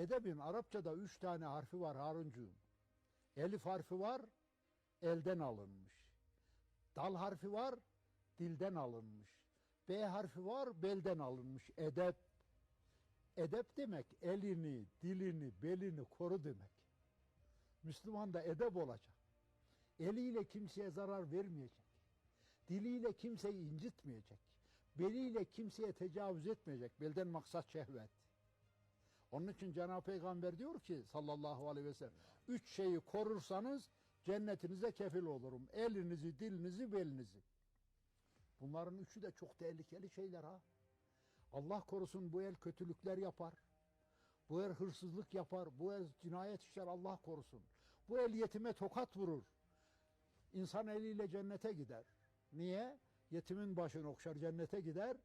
Edebin Arapçada üç tane harfi var Haruncuğum. Elif harfi var, elden alınmış. Dal harfi var, dilden alınmış. B harfi var, belden alınmış. Edep. Edep demek elini, dilini, belini koru demek. Müslüman da edep olacak. Eliyle kimseye zarar vermeyecek. Diliyle kimseyi incitmeyecek. Beliyle kimseye tecavüz etmeyecek. Belden maksat şehvet. Onun için Cenab-ı Peygamber diyor ki sallallahu aleyhi ve sellem üç şeyi korursanız cennetinize kefil olurum. Elinizi, dilinizi, belinizi. Bunların üçü de çok tehlikeli şeyler ha. Allah korusun bu el kötülükler yapar. Bu el hırsızlık yapar. Bu el cinayet işler Allah korusun. Bu el yetime tokat vurur. İnsan eliyle cennete gider. Niye? Yetimin başını okşar cennete gider.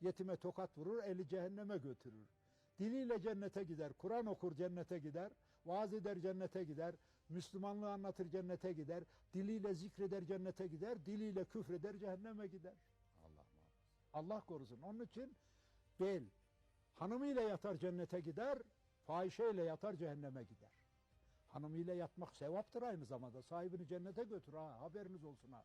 Yetime tokat vurur, eli cehenneme götürür. Diliyle cennete gider. Kur'an okur cennete gider. Vaaz eder cennete gider. Müslümanlığı anlatır cennete gider. Diliyle zikreder cennete gider. Diliyle küfreder cehenneme gider. Allah muhafaza. Allah korusun. Onun için bel hanımıyla yatar cennete gider, fahişeyle yatar cehenneme gider. Hanımıyla yatmak sevaptır aynı zamanda. Sahibini cennete götür ha haberiniz olsun ha.